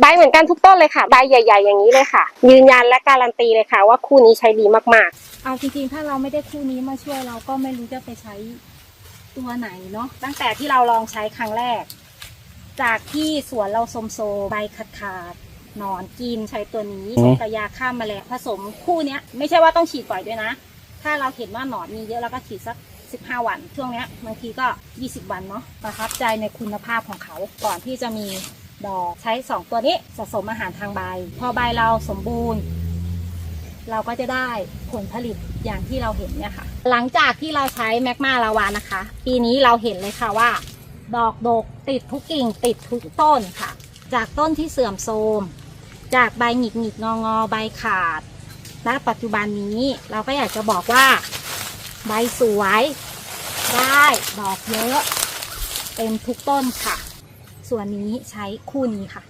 ใบเหมือนกันทุกต้นเลยค่ะ ใบใหญ่ ๆ อย่างนี้เลยค่ะ ยืนยันและการันตีเลยค่ะ ว่าคู่นี้ใช้ดีมากเอาจริงๆ ถ้าเราไม่ได้คู่นี้มาช่วยเราก็ไม่รู้จะไปใช้ตัวไหนเนาะ ตั้งแต่ที่เราลองใช้ครั้งแรก จากที่สวนเราโสมโซใบขาดขาดๆหนอนกินใช้ตัวนี้อืมใช้กับยาฆ่าแมลงผสมคู่เนี้ย ไม่ใช่ว่าต้องฉีดบ่อยด้วยนะ ถ้าเราเห็นว่าหนอนมีเยอะเราก็ฉีดสัก15 วัน ช่วงเนี้ยบางทีก็ 20 วันเนาะประทับใจในคุณภาพของเขาก่อนที่จะมี ดอก ใช้ 2 ตัวนี้สะสมอาหารทางใบ พอใบเราสมบูรณ์ เราก็จะได้ผลผลิตอย่างที่เราเห็นเนี่ยค่ะ หลังจากที่เราใช้แมกมาลาวานะคะ ปีนี้เราเห็นเลยค่ะว่า ดอกดกติดทุกกิ่งติดทุกต้นค่ะ จากต้นที่เสื่อมโทรมจากใบหงิกหงิกงองอใบขาดและปัจจุบันนี้เราก็อยากจะบอกว่า ใบสวย ได้ ดอกเยอะ เต็มทุกต้นค่ะ ส่วนนี้ใช้คู่นี้ค่ะ